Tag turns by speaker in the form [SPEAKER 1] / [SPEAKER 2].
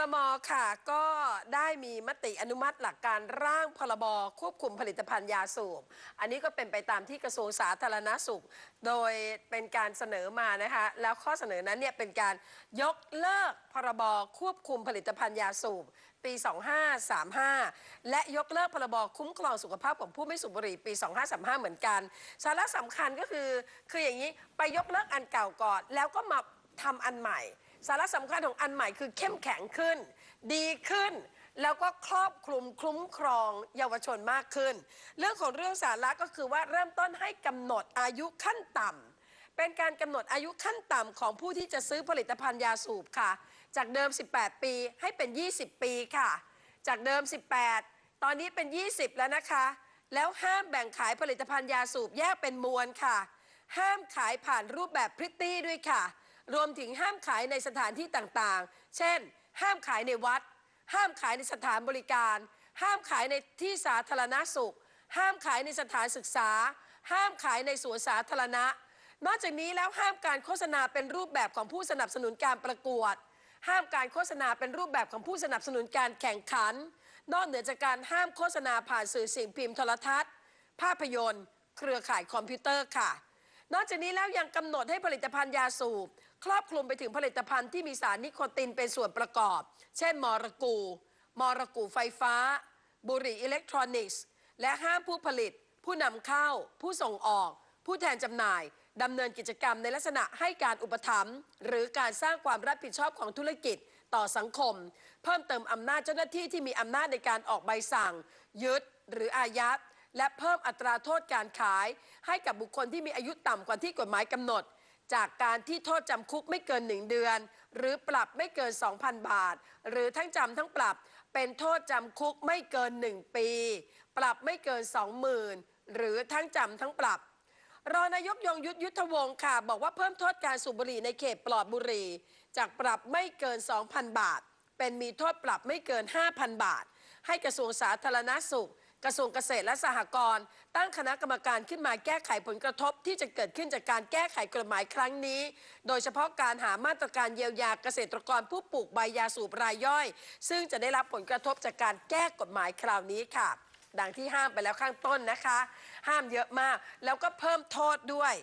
[SPEAKER 1] รมค่ะ ก็ได้มีมติอนุมัติหลักการร่างพรบควบคุมผลิตภัณฑ์ยาสูบ อันนี้ก็เป็นไปตามที่กระทรวงสาธารณสุข โดยเป็นการเสนอมานะคะ แล้วข้อเสนอนั้นเนี่ยเป็นการยกเลิกพรบควบคุมผลิตภัณฑ์ยาสูบปี 2535 และยกเลิกพรบคุ้มครองสุขภาพของผู้ไม่สูบบุหรี่ปี 2535 เหมือนกัน สาระสำคัญก็คือ คืออย่างนี้ไปยกเลิกอันเก่าก่อน แล้วก็มาทำอันใหม่ สาระสำคัญของอันใหม่คือเข้มแข็งขึ้น ดีขึ้น แล้วก็ครอบคลุมคลุ้มครองเยาวชนมากขึ้น เรื่องของเรื่องสาระก็คือว่าเริ่มต้นให้กำหนดอายุขั้นต่ำเป็นการกำหนดอายุขั้นต่ำของผู้ที่จะซื้อผลิตภัณฑ์ยาสูบค่ะ จากเดิม 18 ปีให้เป็น 20 ปีค่ะ จากเดิม 18 ตอนนี้เป็น 20 แล้วนะคะ แล้วห้ามแบ่งขายผลิตภัณฑ์ยาสูบแยกเป็นมวลค่ะ ห้ามขายผ่านรูปแบบพริตตี้ด้วยค่ะ รวมถึงห้ามขายในสถานที่ต่างๆ เช่น ห้ามขายในวัด ห้ามขายในสถานบริการ ห้ามขายในที่สาธารณสุข ห้ามขายในสถานศึกษา ห้ามขายในสวนสาธารณะ นอกจากนี้แล้วห้ามการโฆษณาเป็นรูปแบบของผู้สนับสนุนการประกวด ห้ามการโฆษณาเป็นรูปแบบของผู้สนับสนุนการแข่งขัน นอกเหนือจากการห้ามโฆษณาผ่านสื่อสิ่งพิมพ์โทรทัศน์ ภาพยนตร์ เครือข่ายคอมพิวเตอร์ค่ะ นอกจากนี้แล้วยังกำหนดให้ผลิตภัณฑ์ยาสูบ ครอบคลุมไปถึงผลิตภัณฑ์ที่มีสารนิโคตินเป็นส่วนประกอบ เช่นมอรกู มอรกูไฟฟ้า บุหรี่อิเล็กทรอนิกส์ และห้ามผู้ผลิต ผู้นำเข้า ผู้ส่งออก ผู้แทนจำหน่ายดำเนินกิจกรรมในลักษณะให้การอุปถัมภ์หรือการสร้างความรับผิดชอบของธุรกิจต่อสังคม เพิ่มเติมอำนาจเจ้าหน้าที่ที่มีอำนาจในการออกใบสั่ง ยึด หรืออายัดและเพิ่มอัตราโทษการขาย ให้กับบุคคลที่มีอายุต่ำกว่าที่กฎหมายกำหนด จากการที่โทษจำคุกไม่เกิน 1 เดือน หรือปรับไม่เกิน 2,000 บาท หรือทั้งจำทั้งปรับเป็นโทษจำคุกไม่เกิน 1 ปี ปรับไม่เกิน 20,000 หรือทั้งจำทั้งปรับ รองนายกยงยุทธยุทธวงศ์ค่ะ บอกว่าเพิ่มโทษการสูบบุหรี่ในเขตปลอดบุหรี่ จากปรับไม่เกิน 2,000 บาท เป็นมีโทษปรับไม่เกิน 5,000 บาท ให้กระทรวงสาธารณสุข กระทรวงเกษตรและสหกรณ์ตั้งคณะกรรมการขึ้นมาแก้ไขผลกระทบที่จะเกิดขึ้นจากการแก้ไขกฎหมายครั้งนี้ โดยเฉพาะการหามาตรการเยียวยาเกษตรกรผู้ปลูกใบยาสูบรายย่อย ซึ่งจะได้รับผลกระทบจากการแก้กฎหมายคราวนี้ค่ะดังที่ห้ามไปแล้วข้างต้นนะคะ ห้ามเยอะมาก แล้วก็เพิ่มโทษด้วย